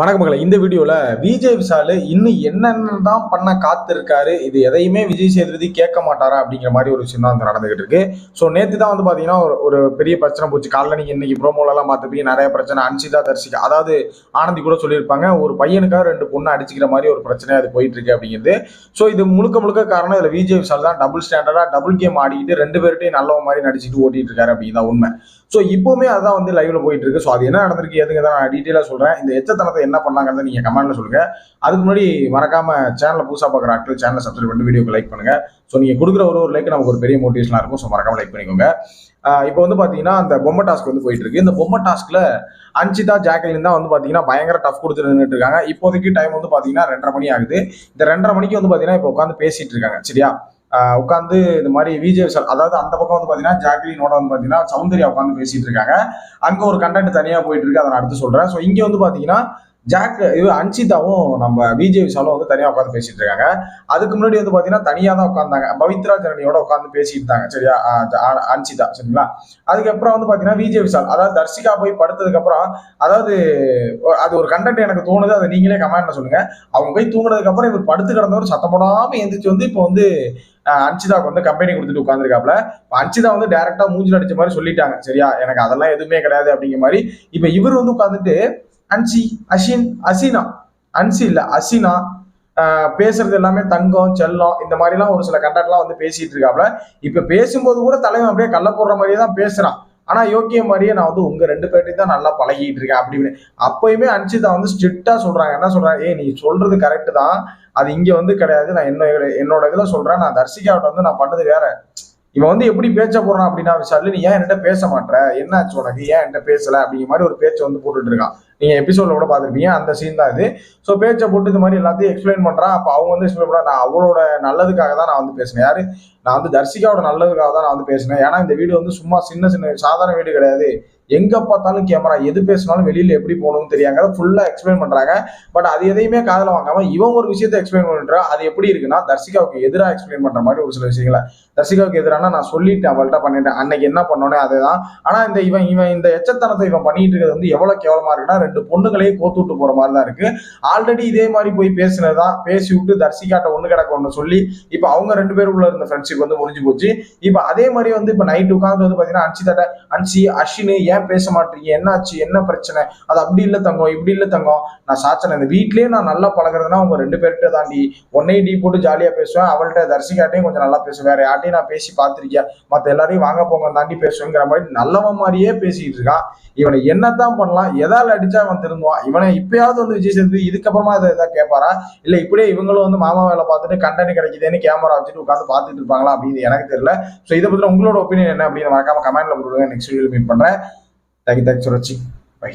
வணக்கம் மக்களை. இந்த வீடியோவில் விஜய் விஷால் இன்னும் என்னென்ன தான் பண்ண காத்திருக்காரு இது எதையுமே விஜய் சேதுபதி கேட்க மாட்டாரா அப்படிங்கிற மாதிரி ஒரு விஷயம் தான் வந்து நடந்துகிட்டு இருக்கு. ஸோ நேற்று தான் வந்து பார்த்தீங்கன்னா ஒரு ஒரு பெரிய பிரச்சனை போச்சு. காலைல நீங்கள் இன்னைக்கு ப்ரோமோலலாம் பார்த்துப்பீங்க நிறைய பிரச்சனை. அன்சிதா தரிசிக்க அதாவது ஆனந்தி கூட சொல்லியிருப்பாங்க ஒரு பையனுக்காக ரெண்டு பொண்ணு அடிச்சுக்கிற மாதிரி ஒரு பிரச்சனையாக அது போயிட்டு இருக்கு அப்படிங்கிறது. ஸோ இது முழுக்க முழுக்க காரணம் இதில் விஜய் விஷால் தான். டபுள் ஸ்டாண்டர்டாக டபுள் கேம் ஆடிக்கிட்டு ரெண்டு பேர்கிட்டையும் நல்ல மாதிரி நடிச்சுட்டு ஓட்டிட்டு இருக்காரு அப்படிங்கிறத உண்மை. ஸோ இப்போவுமே அதுதான் வந்து லைவ்ல போயிட்டு இருக்கு. ஸோ அது என்ன நடந்திருக்கு எதுங்க தான் நான் டீட்டெயிலாக சொல்கிறேன் இந்த எச்சத்தனத்தை என்ன பண்ணலாங்கிறத நீங்கள் கமெண்ட்டில் சொல்லுங்கள் அதுக்கு முன்னாடி மறக்காம சேனலை புதுசாக பார்க்குற ஆட்கள் சேனலை சப்ஸ்கிரைப் பண்ணி வீடியோக்கு லைக் பண்ணுங்க. ஸோ நீங்கள் கொடுக்குற ஒரு ஒரு லைக் நமக்கு ஒரு பெரிய மோட்டிவேஷனாக இருக்கும். ஸோ மறக்காம லைக் பண்ணிக்கோங்க. இப்போ வந்து பார்த்தீங்கன்னா அந்த பொம்மை டாஸ்க் வந்து போயிட்டு இருக்கு. இந்த பொம்மை டாஸ்க்ல அஞ்சிதா ஜாக்கலின் தான் வந்து பார்த்தீங்கன்னா பயங்கர டஃப் கொடுத்து நின்றுட்டு இருக்காங்க. இப்போதைக்கு டைம் வந்து பார்த்தீங்கன்னா ரெண்டரை மணி ஆகுது. இந்த ரெண்டரை மணிக்கு வந்து பார்த்தீங்கன்னா இப்போ உட்காந்து பேசிட்டு இருக்காங்க சரியா? உட்காந்து இந்த மாதிரி விஜய் விசால் அதாவது அந்த பக்கம் வந்து பார்த்தீங்கன்னா ஜாக்லினோட வந்து பார்த்தீங்கன்னா சௌந்தர்யா உட்காந்து பேசிட்டு இருக்காங்க. அங்கே ஒரு கண்டென்ட் தனியாக போயிட்டு இருக்கு. அதை நான் அடுத்து சொல்கிறேன் ஸோ இங்கே வந்து பார்த்தீங்கன்னா ஜாக் இது அன்சிதாவும் நம்ம விஜய் விஷாலும் வந்து தனியாக உட்காந்து பேசிட்டு இருக்காங்க. அதுக்கு முன்னாடி வந்து பார்த்தீங்கன்னா தனியாக தான் உட்காந்தாங்க பவித்ரா ஜனனியோட உட்காந்து பேசிட்டு இருந்தாங்க சரியா அன்சிதா சரிங்களா? அதுக்கப்புறம் வந்து பார்த்தீங்கன்னா விஜய் விஷால் அதாவது தர்ஷிகா போய் படுத்ததுக்கப்புறம் அதாவது அது ஒரு கண்டென்ட் எனக்கு தோணுது. அதை நீங்களே கமெண்ட்ல சொல்லுங்க. அவங்க போய் தூங்கினதுக்கப்புறம் இவர் படுத்து கிடந்தவர் சத்தம் போடாமல் எந்திரிச்சு வந்து இப்போ வந்து அஹ், அன்சிதாவுக்கு வந்து கம்பெனி கொடுத்துட்டு உட்காந்துருக்காப்ல அன்சிதா வந்து டேரெக்டாக மூஞ்சில் அடிச்ச மாதிரி சொல்லிட்டாங்க. சரியா? எனக்கு அதெல்லாம் எதுவுமே கிடையாது அப்படிங்கிற மாதிரி. இப்போ இவர் வந்து உட்காந்துட்டு அன்சி அஷின் அசினா. அன்சி இல்ல அசினா. பேசுறது எல்லாமே தங்கம் செல்லம் இந்த மாதிரிலாம் ஒரு சில கண்டென்ட்லாம் வந்து பேசிட்டு இருக்காப்ல. இப்ப பேசும்போது கூட தலைவன் அப்படியே கள்ள போடுற மாதிரியே தான் பேசுறான். ஆனா யோக்கிய மாதிரியே நான் வந்து உங்க ரெண்டு பேர்ட்டையும் தான் நல்லா பழகிட்டு இருக்கேன் அப்படின்னு. அப்பயுமே அன்சிதா வந்து ஸ்ட்ரிக்டா சொல்றாங்க. என்ன சொல்றாங்க? ஏய் நீ சொல்றது கரெக்ட் தான். அது இங்க வந்து கிடையாது. நான் என்ன என்னோட இதுல சொல்றேன். நான் தர்சிகாவிட்ட வந்து நான் பண்ணது வேற. இவன் வந்து எப்படி பேச்ச போடுறான் அப்படின்னா விஷால் நீ ஏன் என்கிட்ட பேச மாட்ற? என்னாச்சு உனக்கு? ஏன் என்கிட்ட பேசல? அப்படிங்கிற மாதிரி ஒரு பேச்சை வந்து போட்டுட்டு இருக்கான். நீங்க எபிசோட்ல கூட பார்த்திருப்பீங்க அந்த சீன் தான் இது. ஸோ பேச்சை போட்டு இது மாதிரி எல்லாத்தையும் எக்ஸ்பிளைன் பண்றான். அப்போ அவங்க வந்து எக்ஸ்பிளைன் பண்றா நான் அவளோட நல்லதுக்காக தான் நான் வந்து பேசினேன். யாரு? நான் வந்து தர்சிகாவோட நல்லதுக்காக தான் நான் வந்து பேசினேன். ஏன்னா இந்த வீடு வந்து சும்மா சின்ன சின்ன சாதாரண வீடு கிடையாது. எங்க பார்த்தாலும் கேமரா எது பேசினாலும் வெளியில எப்படி போகணும்னு தெரியாங்க ஃபுல்லா எக்ஸ்பிளைன் பண்றாங்க. பட் அது எதையுமே காதல வாங்காம இவன் ஒரு விஷயத்தை எக்ஸ்பிளைன் பண்றா அது எப்படி இருக்குன்னா தர்சிகாவுக்கு எதிராக எக்ஸ்பிளைன் பண்ற மாதிரி ஒரு சில விஷயங்களை. தர்சிகாவுக்கு எதிரான நான் சொல்லிட்டேன் அவள்கிட்ட பண்ணிட்டேன். அன்னைக்கு என்ன பண்ணோன்னே அதுதான். ஆனா இந்த இவன் இவன் இந்த எச்சத்தனத்தை இவன் பண்ணிட்டு இருக்கிறது வந்து எவ்வளவு கேவலமா இருக்குன்னா ரெண்டு பொண்ணுகளையே கோத்து விட்டு போற மாதிரி தான் இருக்கு. ஆல்ரெடி இதே மாதிரி போய் பேசினதுதான். பேசி விட்டு தர்சிகாட்ட ஒண்ணு கிடக்க ஒண்ணு சொல்லி இப்ப அவங்க ரெண்டு பேருக்குள்ள இருந்த ஃப்ரெண்ட்ஷிப் வந்து முடிஞ்சு போச்சு. இப்ப அதே மாதிரி வந்து இப்ப நைட் உட்காந்து வந்து பாத்தீங்கன்னா அன்சிதாட்ட அன்சி அஸ்வினு ஏன் பேச மாட்டீங்க. என்னாச்சு? என்ன பிரச்சனை? அது அப்படி இல்ல தங்கம் இப்படி இல்ல தங்கம். நான் சாச்சனை இந்த வீட்லயே நான் நல்லா பழகுறதுன்னா அவங்க ரெண்டு பேர்கிட்ட தாண்டி. ஒன்னையும் டீ போட்டு ஜாலியா பேசுவேன். அவள்கிட்ட தர்சிகாட்டையும் கொஞ்சம் நல்லா பேசுவேன். வேற யார்ட்டையும் நான் பேசி பார்த்துருக்கேன். மத்த எல்லாரையும் வாங்க போங்க தாண்டி பேசுவேங்கிற மாதிரி நல்லவன் மாதிரியே பேசிட்டு இருக்கான். இவனை என்னதான் பண்ணலாம்? எதால அடிச்சா அவன் திருந்துவான். இவனை இப்பயாவது வந்து விஜய் சேதுபதி இதுக்கப்புறமா அதை எதாவது கேட்பாரா? இல்ல இப்படியே இவங்களும் வந்து மாமா வேலை பார்த்துட்டு கண்டென்ட் கிடைக்குதுன்னு கேமரா வச்சுட்டு உட்காந்து பார்த்துட்டு இருப்பாங்களா அப்படின்னு எனக்கு தெரியல. ஸோ இதை பற்றி உங்களோட ஒப்பீனியன் என்ன அப்படின்னு மறக்காம கமெண்ட்ல போடுங்க நெக்ஸ்ட் வீடியோ மீட் பண்றேன். Thank you thanks for watching bye